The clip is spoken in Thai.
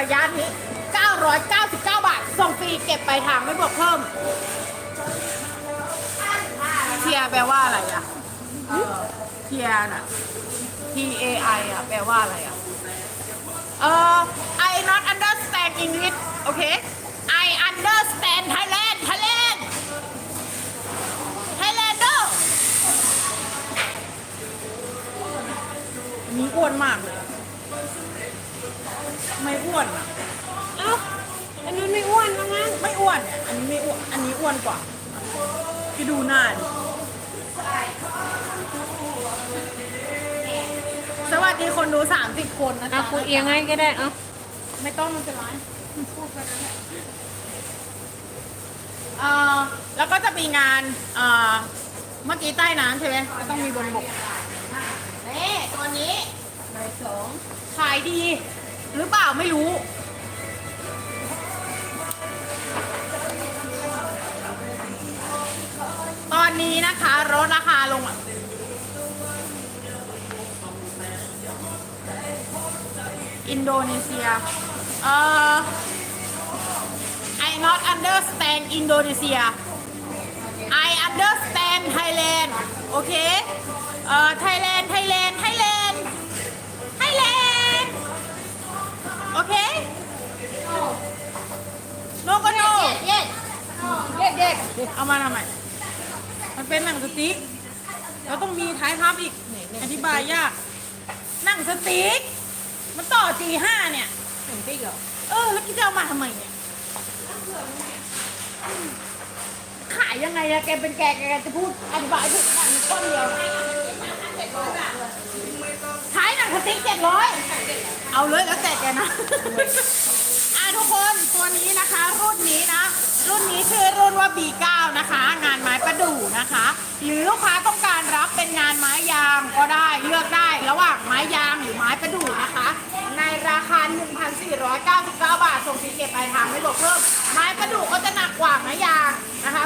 ระยะนี้ 999 บาท ส่งฟรีเก็บไปลายทางไม่บวกเพิ่ม เทียแปลว่าอะไรอะเทียน่ะ T A I อะ แปลว่าอะไรอะ เออ I not understand English โอเค I understand Thailand Thailand Thailand นี้อ้วนมากเลย ไม่อ้วนอะเอ้าอันนั้นไม่อ้วนนะงั้นไม่อ้วนเนี่ยอันนี้ไม่อ้วน อันนี้อ้วนกว่าพี่ดูหน้าดิสวัสดีคนดูสามสิบคนนะเอาจ๊ะคุยเอียงไงก็ได้ เอ้าไม่ต้องมันเป็นไรพูดไปนั้นแหละเอ่อแล้วก็จะมีงานเอ่อเมื่อกี้ใต้น้ำใช่ไหมก็ต้องมีบนบกนี่ตัวนี้ใบสองขายดี หรือเปล่าไม่รู้ ตอนนี้นะคะลดราคาลงอะอินโดนีเซีย เอ่อ I not understand Indonesia I understand Thailand โอเค เอ่อ Thailand Thailand Thailand no ก็ no เย็ดเย็ดเย็ดเอามาทำไมมันเป็นหนังสติ๊กแล้วต้องมีท้ายพับอีก อธิบายยาก หนังสติ๊ก มันต่อ G5 เนี่ย หนึ่งปิ๊กเหรอ เออ แล้วกินจะเอามาทำไมเนี่ย ขายยังไงอะแกเป็นแกแกจะพูดอธิบายถูกหนังก้อนเดียวท้ายหนังสติ๊กเจ็ดร้อย เอาเลยแล้วแต่แกนะอะ ทุกคนตัวนี้นะคะ รุ่นนี้นะ รุ่นนี้ชื่อรุ่นว่า B9 นะคะ งานไม้ประดู่นะคะ หรือลูกค้าต้องการรับเป็นงานไม้ยางก็ได้เลือกได้ระหว่างไม้ยางหรือไม้ประดู่นะคะ ในราคา 1,499 บาทส่งฟรีเก็บปลายทางไม่บวกเพิ่มไม้ประดู่ก็จะหนักกว่าไม้ยางนะคะ